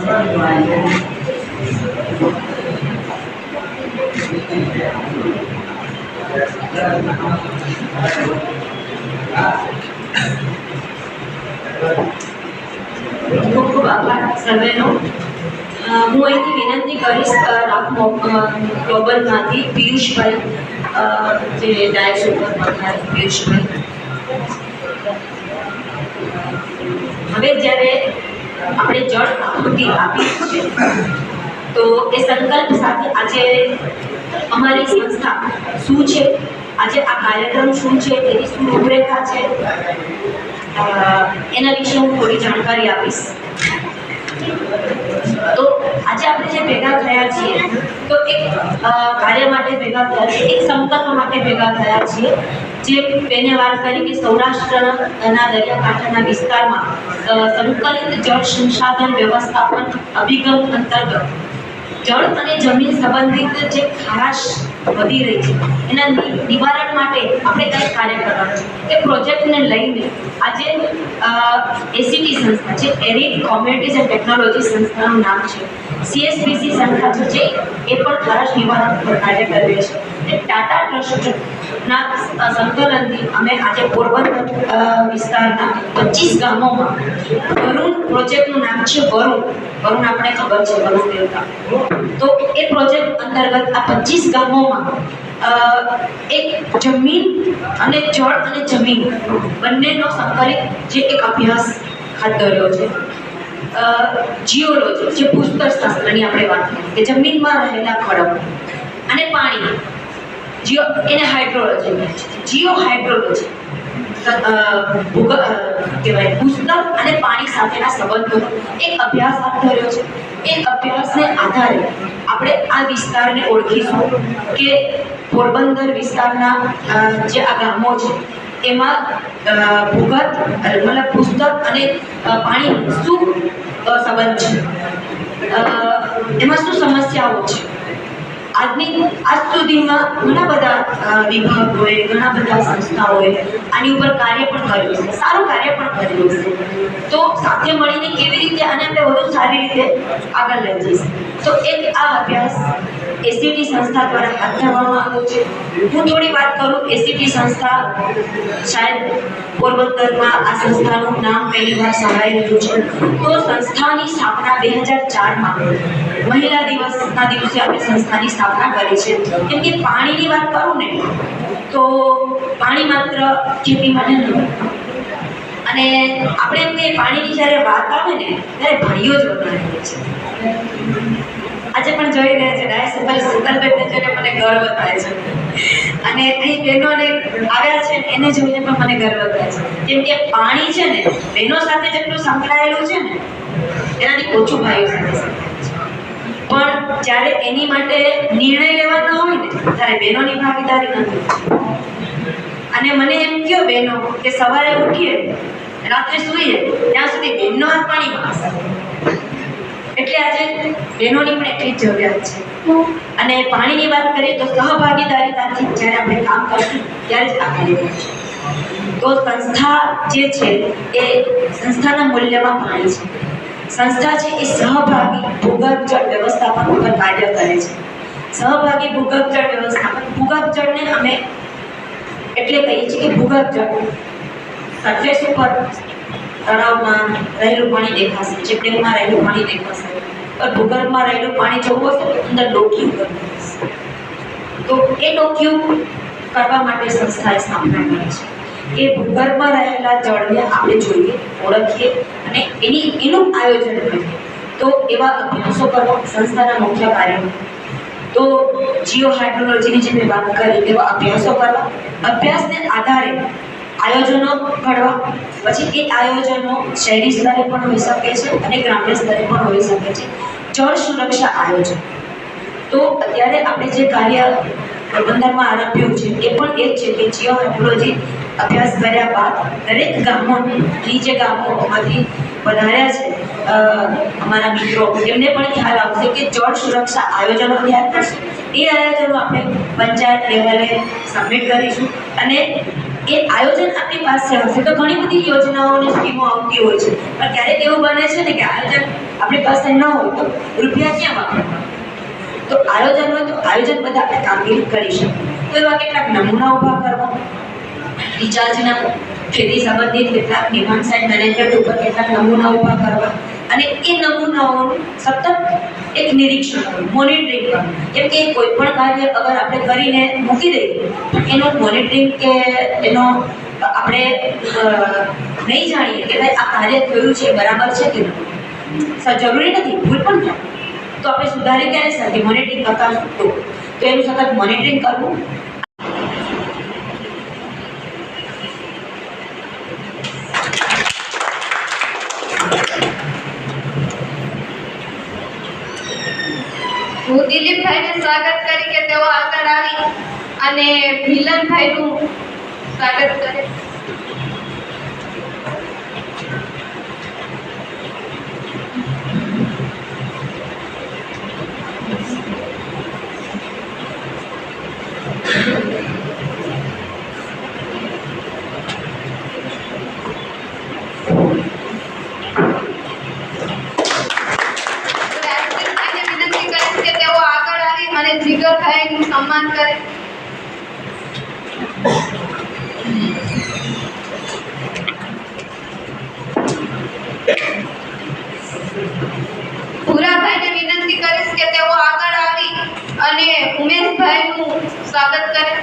ખૂબ ખૂબ આભાર સર્વેનો હું અહીંથી વિનંતી કરીશ ગ્લોબલમાંથી પિયુષભાઈ જે ડાયસ ઉપર પિયુષભાઈ. હવે જ્યારે આપણે જળ આહુતિ આપી છે. તો એ સંકલ્પ સાથે આજે અમારી સંસ્થા શું છે? આજે આ કાર્યક્રમ શું છે? એની શું રૂપરેખા છે? એના વિશે હું થોડી જાણકારી આપીશ. આજે આપણે જે ભેગા થયા છીએ, તો એક કાર્ય માટે ભેગા થયા છીએ, એક સંકલ્પ માટે ભેગા થયા છીએ, જે બેને વાત કરી કે સૌરાષ્ટ્રના દરિયાકાંઠાના વિસ્તારમાં સંકલિત જળ સંસાધન વ્યવસ્થાપન અભિગમ અંતર્ગત જળ અને જમીન સંબંધિત જે ખારાશ વધી રહી છે, એના નિવારણ માટે આપણે કંઈક કાર્ય કરવાનું છે. એ પ્રોજેક્ટને લઈને આજે એસીટી સંસ્થા જે એરિડ કોમ્યુનિટીઝ એન્ડ ટેકનોલોજી સંસ્થાનું નામ છે. સીએસપીસી સંસ્થા છે એ પણ ખરાશ નિવારણ પર કાર્ય કરે છે. એ ટાટા ટ્રસ્ટના સંકલનથી અમે આજે પોરબંદર વિસ્તારના પચીસ ગામોમાં વરુણ પ્રોજેક્ટનું નામ છે વરુણ. વરુણ આપણે ખબર છે, વરુણ દેવતા. તો એ પ્રોજેક્ટ અંતર્ગત આ પચીસ ગામોમાં એક જમીન અને જળ અને જમીન બંનેનો સંકલિત જે એક અભ્યાસ હાથ ધર્યો છે. જીઓલોજી, જે ભૂસ્તરશાસ્ત્રની આપણે વાત કરીએ કે જમીનમાં રહેલા ખડક અને પાણી. જીઓ, એને હાઇડ્રોલોજી જીઓ હાઇડ્રોલોજી કહેવાય ભૂસ્તર અને પાણી સાથેના સંબંધો. એક અભ્યાસ હાથ ધર્યો છે. એ અભ્યાસને આધારે આપણે આ વિસ્તારને ઓળખીશું કે પોરબંદર વિસ્તારના જે આ ગામો છે એમાં ભૂગત મતલબ પુસ્તક અને પાણી શું સંબંધ છે? એમાં શું સમસ્યાઓ છે? આજની, આજ સુધીમાં ઘણા બધા વિભાગોએ ઘણા બધા સંસ્થાઓએ આની ઉપર કાર્ય પણ કર્યું છે સારું કાર્ય પણ કર્યું છે તો સાથે મળીને કેવી રીતે આને આપણે વધુ સારી રીતે આગળ લઈ જઈશું? તો એક આ અભ્યાસ એસીટી સંસ્થા દ્વારા હાથ ધરવામાં આવ્યો છે. હું થોડી વાત કરું એસીટી સંસ્થા શાયદ પોરબંદરમાં આ સંસ્થાનું નામ પહેલી વાર સંભળાઈ રહ્યું છે. તો સંસ્થાની સ્થાપના બે હજાર ચારમાં મહિલા દિવસના દિવસે આપણે સંસ્થાની સ્થાપના કરી છે. કેમ કે પાણીની વાત કરું ને, તો પાણી માત્ર ખેતી માટે અને આપણે એમ કે પાણીની જ્યારે વાત આવે ને, ત્યારે ભાઈઓ જ વધારે છે. આજે પણ જોઈ રહ્યા છે ડાય સુકલ સુકલબેનને જોઈને મને ગર્વ થાય છે. અને અહીં બહેનોને આવ્યા છે એને જોઈને પણ મને ગર્વ થાય છે. કેમ કે પાણી છે ને, બહેનો સાથે જેટલું સંકળાયેલું છે ને, એનાથી ઓછું ભાઈઓ સાથે પણ જ્યારે એની માટે નિર્ણય લેવાનો હોય ને, ત્યારે બહેનોની ભાગીદારી નથી. અને મને એમ કહો બહેનો કે સવારે ઉઠીએ, રાત્રે સૂઈએ, ત્યાં સુધી બહેનનો હાથ પાણીમાં એટલે આજે બહેનોની પણ એટલી જરૂરિયાત છે. અને પાણીની વાત કરીએ તો સહભાગીદારીતાથી જ્યારે આપણે કામ કરશું, ત્યારે જ આપણે તો સંસ્થા જે છે, એ સંસ્થાના મૂલ્યમાં પાણી છે. સંસ્થા છે, એ સહભાગી ભૂગર્ભ જળ વ્યવસ્થાપન ઉપર કાર્ય કરે છે. સહભાગી ભૂગર્ભ જળ વ્યવસ્થાપન ભૂગર્ભ જળને અમે એટલે કહીએ છીએ કે ભૂગર્ભ જળ સરફેસ ઉપર તળાવમાં રહેલું પાણી દેખાશે ચીપડીમાં રહેલું પાણી દેખાશે. પણ ભૂગર્ભમાં રહેલું પાણી જોવું હશે તો અંદર ડોક્યું કરવું તો એ ડોક્યું કરવા માટે સંસ્થાએ સ્થાપના કરી છે. એ ભૂગર્ભમાં રહેલા જળને આપણે જોઈએ, ઓળખીએ અને એની, એનું આયોજન કરીએ. તો એવા અભ્યાસો કરવા સંસ્થાના મુખ્ય કાર્યો. તો જીઓ હાઇડ્રોલોજીની જે મેં વાત કરી, એવા અભ્યાસો કરવા. અભ્યાસને આધારે આયોજનો ઘડવા. પછી એ આયોજનો શહેરી સ્તરે પણ હોઈ શકે છે અને ગ્રામ્ય સ્તરે પણ હોઈ શકે છે. જળ સુરક્ષા આયોજન. તો અત્યારે આપણે જે કાર્ય પોરબંદરમાં આરંભ્યું છે, એ પણ એ છે કે જીઓ હાઇડ્રોલોજી અભ્યાસ કર્યા બાદ દરેક ગામોની જે ગામોમાંથી વધાર્યા છે અમારા મિત્રો, એમને પણ ખ્યાલ આવશે કે જળ સુરક્ષા આયોજનો ખ્યાલ કરશે. એ આયોજનો આપણે પંચાયત લેવલે સબમિટ કરીશું અને એ આયોજન આપણી પાસે હશે તો ઘણી બધી યોજનાઓ અને સ્કીમો આવતી હોય છે. પણ ક્યારેક એવું બને છે ને કે આયોજન આપણી પાસે ન હોય તો રૂપિયા ક્યાં વાપરવા તો આયોજન હોય તો આયોજન બધા આપણે કામગીરી કરી શકીએ. તો એવા કેટલાક નમૂના ઊભા કરવા. રિચાર્જના ખેતી સંબંધિત કેટલાક ડિમાન્ડ સાઇડ મેનેજમેન્ટ ઉપર કેટલાક નમૂના ઊભા કરવા. અને એ નમૂનાઓનું સતત એક નિરીક્ષણ કરવું મોનિટરિંગ કરવું કેમ કે કોઈ પણ કાર્ય અગર આપણે કરીને મૂકી દઈએ તો એનું મોનિટરિંગ કે એનો આપણે નહીં જાણીએ કે ભાઈ આ કાર્ય થયું છે, બરાબર છે કે જરૂરી નથી, ભૂલ પણ થાય. તો આપણે સુધારી ક્યારે શકીએ? મોનિટરિંગ કરતા તો તો એનું સતત મોનિટરિંગ કરવું. હું સ્વાગત કરી કે તેઓ આગળ આવી અને મિલનભાઈનું સ્વાગત કરે રાજદીપભાઈને વિનંતી કરીશ કે તેઓ આગળ આવી અને જીગરભાઈનું સન્માન કરે ભૂરાભાઈને વિનંતી કરીશ કે તેઓ આગળ આવી અને ઉમેશભાઈનું સ્વાગત કરે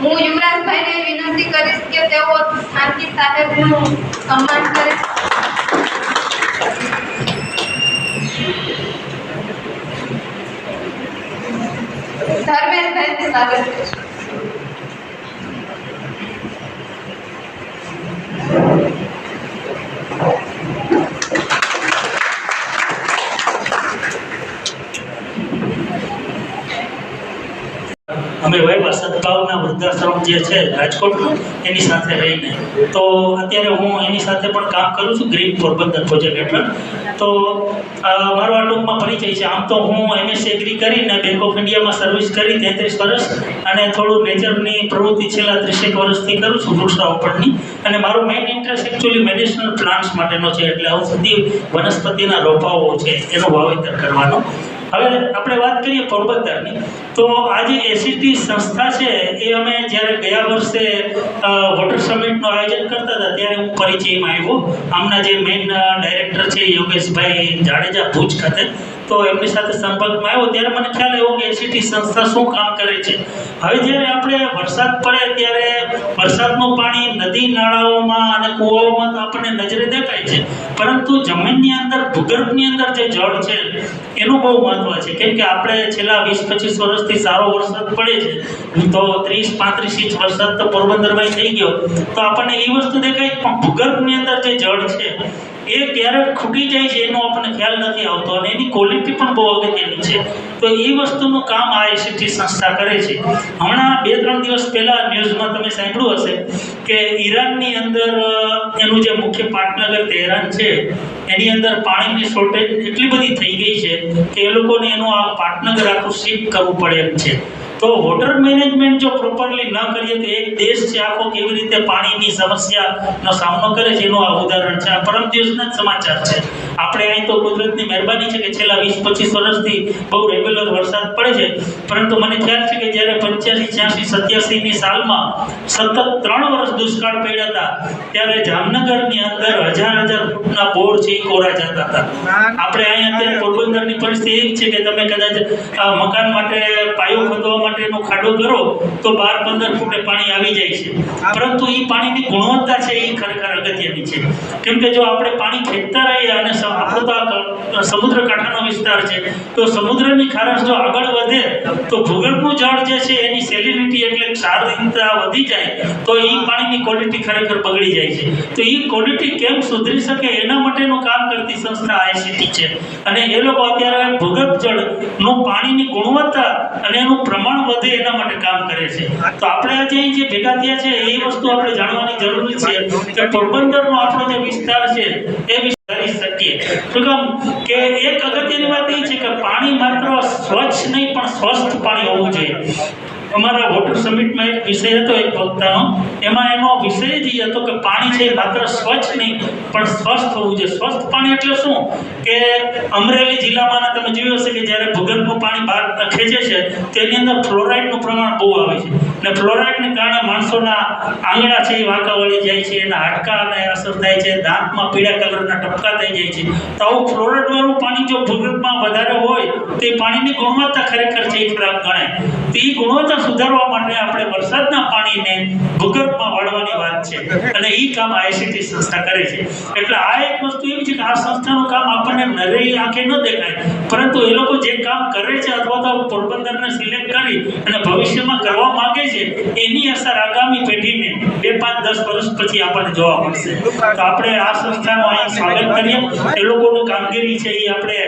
હું યુવરાજભાઈને વિનંતી કરીશ કે તેઓ શાંતિ સાહેબનું સન્માન કરે. ધર્મેશભાઈને સ્વાગત કરીશ અમે વૈભવ સદભાવના વૃદ્ધાશ્રમ જે છે રાજકોટનું એની સાથે રહીને. તો અત્યારે હું એની સાથે પણ કામ કરું છું, ગ્રીન પોરબંદર પ્રોજેક્ટ હેઠળ. તો મારો આ ટૂંકમાં પરિચય છે. આમ તો હું એમએસ એગ્રી કરીને બેંક ઓફ ઇન્ડિયામાં સર્વિસ કરી તેત્રીસ વર્ષ અને થોડું નેચરની પ્રવૃત્તિ છેલ્લા ત્રીસેક વર્ષથી કરું છું વૃક્ષારોપણની અને મારો main interest actually medicinal plants માટેનો છે. એટલે ઔષધિ વનસ્પતિના રોપાઓ છે, એનું વાવેતર કરવાનો. હવે આપણે વાત કરીએ પોરબંદરની. તો આ જે એસીટી સંસ્થા છે, એ અમે જ્યારે ગયા વર્ષે વોટર સમિટનું આયોજન કરતા હતા, ત્યારે હું પરિચયમાં આવ્યો. આમના જે મેઇન ડાયરેક્ટર છે, યોગેશભાઈ જાડેજા ભુજ ખાતે. તો એમની સાથે સંપર્કમાં આવ્યો, ત્યારે મને ખ્યાલ આવ્યો કે એસીટી સંસ્થા શું કામ કરે છે. હવે જ્યારે આપણે વરસાદ પડે ત્યારે વરસાદનું પાણી નદી નાળાઓમાં અને કૂવાઓમાં તો આપણને નજરે દેખાય છે. પરંતુ જમીનની અંદર, ભૂગર્ભની અંદર જે જળ છે, એનું બહુ મહત્વ છે. કેમ કે આપણે છેલ્લા વીસ પચીસ વર્ષથી સારો વરસાદ પડે છે. તો ત્રીસ, પાંત્રીસ ઇંચ વરસાદ તો પોરબંદરમાં થઈ ગયો. તો આપણને એ વસ્તુ દેખાય પણ ભૂગર્ભની અંદર જે જળ છે એ ક્યારેક ખૂટી જાય છે, એનો આપણને ખ્યાલ નથી આવતો અને એની ક્વોલિટી પણ બહુ અગત્યની છે. તો એ વસ્તુનું કામ આ એસીટી સંસ્થા કરે છે. હમણાં બે, ત્રણ દિવસ પહેલા ન્યૂઝમાં તમે સાંભળ્યું હશે કે ઈરાનની અંદર એનું જે મુખ્ય પાટનગર તહેરાન છે, એની અંદર પાણીની શોર્ટેજ એટલી બધી થઈ ગઈ છે કે એ લોકોને એનું આ પાટનગર આખું શિફ્ટ કરવું પડે એમ છે. તો વોટર મેનેજમેન્ટ જો પ્રોપરલી ન કરીએ તો એક દેશ છે આખો કેવી રીતે પાણીની સમસ્યાનો સામનો કરે છે એનું આ ઉદાહરણ છે. આ પરમ દિવસના જ સમાચાર છે. આપણે અહીં તો કુદરતની મહેરબાની છે કે છેલ્લા વીસ, પચીસ વર્ષથી બહુ રેગ્યુલર વરસાદ પડે છે. પરંતુ મને ખ્યાલ છે કે જ્યારે પંચ્યાસી, છ્યાસી, સત્યાસીની સાલમાં સતત ત્રણ વર્ષ દુષ્કાળ પડ્યા હતા, ત્યારે જામનગરની અંદર હજાર હજાર ફૂટના બોર છે એ કોરા જતા હતા. આપણે અહીં અત્યારે પોરબંદરની પરિસ્થિતિ એ છે કે તમે કદાચ મકાન માટે પાયો ખોદવા માટેનો ખાડો કરો, તો બાર પંદર ફૂટે પાણી આવી જાય છે. પરંતુ એ પાણીની ગુણવત્તા છે એ ખરેખર અગત્યની છે. કેમ કે જો આપણે પાણી ખેંચતા રહીએ અને આપણો સમુદ્ર કાંઠાનો વિસ્તાર છે, તો સમુદ્રની ખારાશ જો આગળ વધે, તો ભૂગર્ભનું જળ જે છે એની સેલિનિટી એટલે ક્ષારહીનતા વધી જાય, તો એ પાણીની ક્વોલિટી ખરેખર બગડી જાય છે. તો એ ક્વોલિટી કેમ સુધરી શકે એના માટેનું કામ કરતી સંસ્થા આઈસીટી છે. અને એ લોકો અત્યારે ભૂગર્ભ જળનું પાણીની ગુણવત્તા અને એનું પ્રમાણ વધે એના માટે કામ કરે છે. તો આપણે આજે જે ભેગા થયા છે, એ વસ્તુ આપણે જાણવાની જરૂર છે કે પોરબંદરનો આપણો જે વિસ્તાર છે, એ વિસ્તારી શકીએ. શું કામ કે એક અગત્યની વાત એ છે કે પાણી માત્ર સ્વચ્છ નહીં, પણ સ્વસ્થ પાણી હોવું જોઈએ. અમારા વોટર સમિટમાં એક વિષય હતો, એક વક્તાનો. એમાં એનો વિષય જ હતો કે પાણી છે એ માત્ર સ્વચ્છ નહીં, પણ સ્વસ્થ હોવું જોઈએ. સ્વસ્થ પાણી એટલે શું? કે અમરેલી જિલ્લામાં તમે જોયું હશે કે જ્યારે ભૂગર્ભનું પાણી બહાર ખેંચે છે, તેની અંદર ફ્લોરાઇડનું પ્રમાણ બહુ આવે છે. ને ફ્લોરાઇડને કારણે માણસોના આંગણા છે એ વાંકા વળી જાય છે, એના હાડકાને અસર થાય છે, દાંતમાં પીળા કલરના ટપકા થઈ જાય છે. તો આવું ફ્લોરાઇડ વાળું પાણી જો ભૂગર્ભમાં વધારે હોય, તો એ પાણીની ગુણવત્તા ખરેખર છે એ ખરાબ ગણાય. તો ગુણવત્તા સુધારવા માટે આપણે વરસાદના પાણીને ભૂગર્ભમાં વાળવાની વાત છે. અને એ કામ આઈસીટી સંસ્થા કરે છે. એટલે આ એક વસ્તુ એવી છે કે આ સંસ્થાનું કામ આપણને નરેલી આંખે ન દેખાય. પરંતુ એ લોકો જે કામ કરે છે અથવા તો પોરબંદરને સિલેક્ટ કરી અને ભવિષ્યમાં કરવા માંગે છે, એની અસર આગામી પેઢીને બે, પાંચ, દસ વર્ષ પછી આપણને જોવા મળશે. તો આપણે આ સંસ્થાનું અહીં સ્વાગત કરીએ. એ લોકોનું કામગીરી છે એ આપણે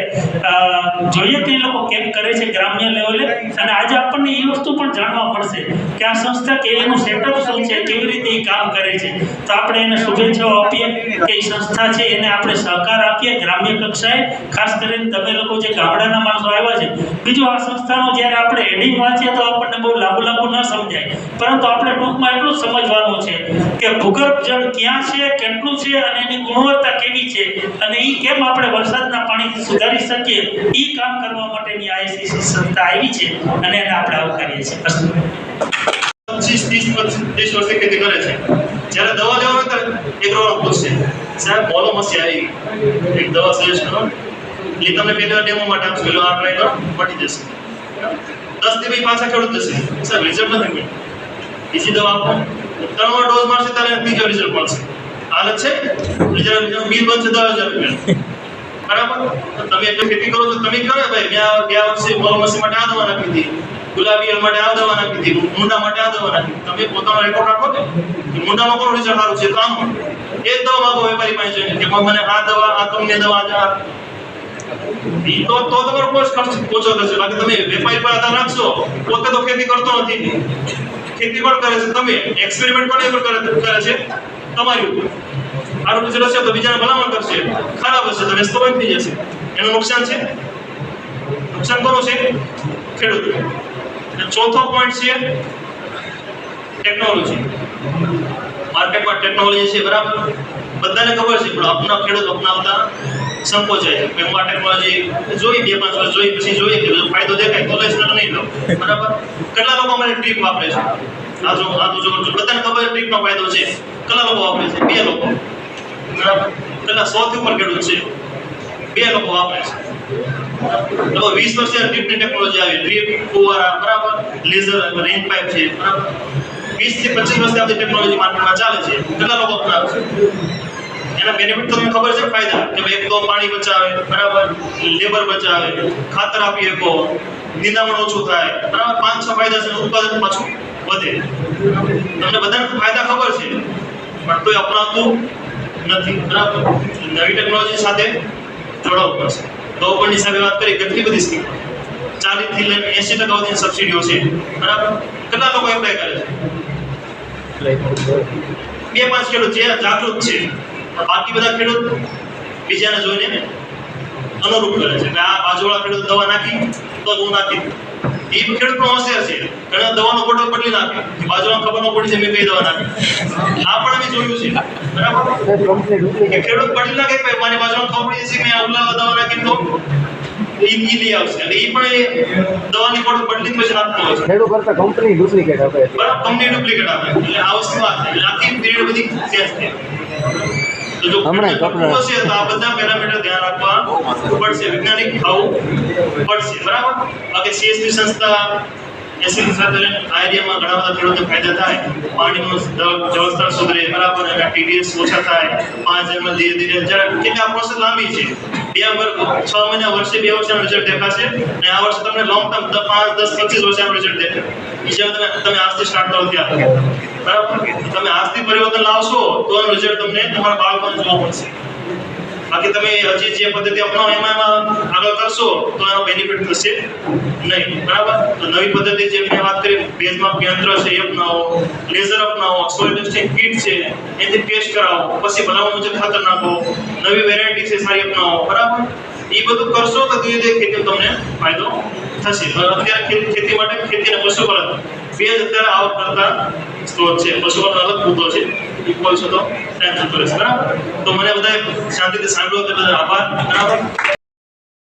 જોઈએ કે એ લોકો કેમ કરે છે ગ્રામ્ય લેવલે. અને આજે આપણને એ વસ્તુ પણ જાણવા પડશે કે આ સંસ્થા કે એનું સેટઅપ શું છે, કેવી રીતે કામ કરે છે. તો આપણે એને શુભેચ્છાઓ આપીએ કે એ સંસ્થા છે, એને આપણે સહકાર આપીએ ગ્રામ્ય કક્ષાએ. ખાસ કરીને તમે લોકો જે ગામડાના માણસો આવ્યા છે, બીજું આ સંસ્થાનો જ્યારે આપણે હેડિંગ વાંચીએ તો આપણને બહુ લાંબુ લાંબુ ન સમજાય. પરંતુ આપણે ટૂંકમાં એટલું સમજવાનું છે કે ભૂગર્ભ જળ ક્યાં છે, કેટલું છે અને એની ગુણવત્તા કેવી છે અને એ કેમ આપણે વરસાદના પાણીથી સુધારી શકીએ એ કામ કરવા માટેની આઈસીસી સંસ્થા આવી છે અને એને આપણે આવકારીએ છીએ. પચીસ, ત્રીસ ત્રીસ વર્ષથી ખેતી કરે છે. જ્યારે દવા લેવા હોય ત્યારે એક રોગ પૂછશે સાહેબ, બોલો મસી આવી એક દવા સજેસ્ટ કરો. એ તમે પહેલા ડેમો માટે આપશો, પેલો આ કરો મટી જશે. દસથી પછી ખેડૂત જશે. સાહેબ રિઝલ્ટ નથી બીજી દવા ત્રણ વાર ડોઝ મારશે ત્યારે ત્રીજો રિઝલ્ટ મળશે. હાલત છે? જ્યારે બિલ બનશે દસ હજાર રૂપિયા. બરાબર? તમે ખેતી કરો તો તમે ને ભાઈ? મેં ગયા વર્ષે બોલો મસી માટે આ દવા નાખી હતી ગુલાબી માટે આ દવા નાખી દીધી મુંડા માટે આ દવા નાખી તમે પોતાનો રેકોર્ડ રાખો ને, કે મુંડામાં કોણ રિઝલ્ટ સારું છે તો આમ. એ દવા માગો વેપારી પાસે જઈને કે મને આ દવા, આ તમને દવા આ ઈ તો તો તમારો કોર્સ ખર્ચ ઓછો થશે. બાકી તમે વેપારી પર આધાર રાખશો, પોતે તો ખેતી કરતો નથી. ખેતી પણ કરે છે. તમે એક્સપેરિમેન્ટ પણ એ કરે કરે છે તમારી ઉપર. સારું રિઝલ્ટ હશે તો બીજાને ભલામણ કરશે. ખરાબ હશે તો વ્યસ્ત થઈ જશે. એનું નુકસાન છે? નુકસાન કોનું છે? ખેડૂત ચોથો પોઈન્ટ છે ટેકનોલોજી માર્કેટમાં ટેકનોલોજી છે, બરાબર? બધાને ખબર છે, પણ અપના ખેડૂત અપનાવતા સંકોચાય કે હું આ ટેકનોલોજી જોઈ, બે પાંચ વર્ષ જોઈ, પછી જોઈએ કે ફાયદો દેખાય, તો લઈશ નહીં લો બરાબર? કેટલા લોકો અમારી ટ્રીપ વાપરે છે? આ જો આ જો બધાને ખબર ટ્રીપનો ફાયદો છે. કેટલા લોકો વાપરે છે? બે લોકો. બરાબર? કેટલા સો થી ઉપર ખેડૂત છે? બે લોકો વાપરે છે. તો વીસ વર્ષે ડ્રીપની ટેકનોલોજી આવી. ડ્રીપ ફુવારા બરાબર? લેઝર રેન પાઇપ છે, બરાબર? 20 થી પચીસ વર્ષથી આપણી ટેકનોલોજી માર્કેટમાં ચાલે છે. કેટલા લોકો અપનાવે છે? એના બેનિફિટ તમને ખબર છે? ફાયદા. કે ભાઈ એક તો પાણી બચાવે, બરાબર? લેબર બચાવે, ખાતર આપી શકો, નિંદામણ ઓછું થાય, બરાબર? પાંચ છ ફાયદા છે, ઉત્પાદન પાછું વધે. તમને બધાને ફાયદા ખબર છે, પણ કોઈ અપનાવતું નથી, બરાબર? નવી ટેકનોલોજી સાથે જોડાવું પડશે. ગવર્મેન્ટની સાથે વાત કરી કેટલી બધી સ્કીમ ચાલીસથી લઈને એસી ટકા સુધી સબસિડીઓ છે. બરાબર? કેટલા લોકો એપ્લાય કરે છે? બે પાંચ ખેડૂત જે જાગૃત છે. બાકી બધા ખેડૂત બીજાને જોઈને અનુરૂપ કરે છે. આ બાજુવાળા ખેડૂત દવા નાખી, તો હું નાખી. એ ખેડૂત પણ હોશિયાર છે. ઘણા દવાનો ફોટો બદલી નાખે. બાજુમાં ખબર ન પડી છે મેં કઈ દવા નાખી આ પણ અમે જોયું છે. બરાબર? ખેડૂત બદલી નાખે કે મારી બાજુમાં ખબર પડી છે મેં આ ઉલ્લાવા દવા નાખી તો ઈ લઈ આવશે. અને ઈ પણ દવાની ફોટો બદલી પછી નાખતો હોય છે. ખેડૂત કરતા કંપની ડુપ્લિકેટ આપે બરાબર કંપની ડુપ્લિકેટ આપે એટલે આ વસ્તુ એટલે આખી પીરિયડ બધી ચેન્જ થાય તો જો હમણાં કપડાં- હશે તો આ બધા પેરામીટર ધ્યાન રાખવા પડશે. વૈજ્ઞાનિક થવું પડશે. બરાબર? બાકી સીએસપી સંસ્થા એસિડ સાથે આ ઘણા બધા ખેડૂતો ફાયદા થાય. પાણીનું જળસ્તર સુધરે, બરાબર, અને ટીડીએસ ઓછા થાય. પાંચ એમ ધીરે ધીરે કે આ પ્રોસેસ લાંબી છે. બે વર્ષ, છ મહિના વર્ષે બે વર્ષના રિઝલ્ટ દેખાશે, અને આ વર્ષે તમને લોંગ ટર્મ પાંચ, દસ, પચીસ વર્ષના રિઝલ્ટ દેખાય એ તમે તમે આજથી સ્ટાર્ટ કરો ત્યાં બરાબર? તમે આજથી પરિવર્તન લાવશો, તો રિઝલ્ટ તમને તમારા બાળકોને જોવા મળશે. બાકી તમે હજી જે પદ્ધતિ અપનાવો એમાં આગળ કરશો તો એનો બેનિફિટ થશે નહીં. બરાબર? તો નવી પદ્ધતિ જે મેં વાત કરી, બેઝમાં યંત્ર છે, એ અપનાવો, લેઝર અપનાવો સોઇલ કીટ છે, એથી ટેસ્ટ કરાવો, પછી ભલામણ મુજબ ખાતર નાખો, નવી વેરાયટી છે, સારી અપનાવો, બરાબર? એ બધું કરશો તો ધીરે ધીરે ખેતી તમને ફાયદો થશે. અત્યારે ખેતી માટે ખેતી અને પશુપાલન બે જ અત્યારે આવક કરતા સ્ત્રોત છે. પશુપાલન અલગ મુદ્દો છે. ઇક્વલ છે તો. ટાઈમ જતો રહેશે બરાબર તો મને બધાએ શાંતિથી સાંભળ્યો તે બધા આભાર